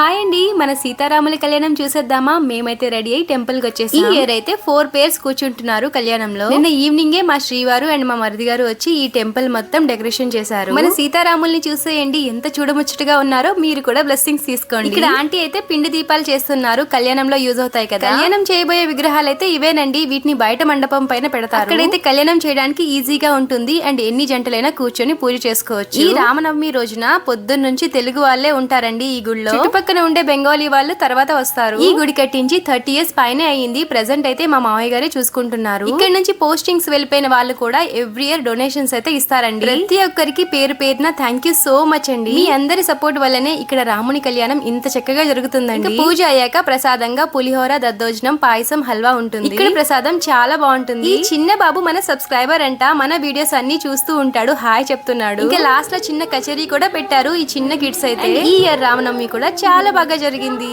Hi అండి మన సీతారాముల కళ్యాణం చూసేద్దామా? మేమైతే రెడీ అయ్యి టెంపుల్కి వచ్చేసి. ఈ ఇయర్ అయితే ఫోర్ పేర్స్ కూర్చుంటున్నారు కళ్యాణంలో. నిన్న ఈవినింగే మా శ్రీవారు అండ్ మా మరిది గారు వచ్చి ఈ టెంపుల్ మొత్తం డెకరేషన్ చేశారు. మన సీతారాముల్ని చూసేయండి ఎంత చూడముచ్చటగా ఉన్నారో మీరు కూడా బ్లెస్సింగ్స్ తీసుకోండి. ఇక్కడ ఆంటీ అయితే పిండి దీపాలు చేస్తున్నారు కళ్యాణంలో యూజ్ అవుతాయి కదా. కళ్యాణం చేయబోయే విగ్రహాలు అయితే ఇవేనండి వీటిని బయట మండపం పైన పెడతారు. అక్కడైతే కళ్యాణం చేయడానికి ఈజీగా ఉంటుంది అండ్ ఎన్ని జంటలైనా కూర్చొని పూజ చేసుకోవచ్చు. ఈ రామనవమి రోజున పొద్దున్న నుంచి తెలుగు వాళ్ళే ఉంటారండి ఈ గుడిలో చుట్టుపక్కన ఉండే బెంగాలీ వాళ్ళు తర్వాత వస్తారు. ఈ గుడి కట్టించి థర్టీ ఇయర్స్ పైనే అయ్యింది. ప్రెసెంట్ అయితే మా మామయ్య గారే చూసుకుంటున్నారు. ఇక్కడ నుంచి పోస్టింగ్స్ వెళ్ళిపోయిన వాళ్ళు కూడా ఎవ్రీ ఇయర్ డొనేషన్స్ అయితే ఇస్తారండి. ప్రతి ఒక్కరికి పేరు పేరున థ్యాంక్ యూ సో మచ్ అండి. మీ అందరి సపోర్ట్ వల్లనే ఇక్కడ రాముని కళ్యాణం ఇంత చక్కగా జరుగుతుందండి. పూజ అయ్యాక ప్రసాదంగా పులిహోర దద్దోజనం పాయసం హల్వా ఉంటుంది. ఇక్కడ ప్రసాదం చాలా బాగుంటుంది. ఈ చిన్న బాబు మన సబ్స్క్రైబర్ అంట. మన వీడియోస్ అన్ని చూస్తూ ఉంటాడు. హాయ్ చెప్తున్నాడు. ఇంకా లాస్ట్లో చిన్న కచేరీ కూడా పెట్టారు ఈ చిన్న కిడ్స్ అయితే. ఈ ఇయర్ రామనవమి కూడా చాలా బాగా జరిగింది.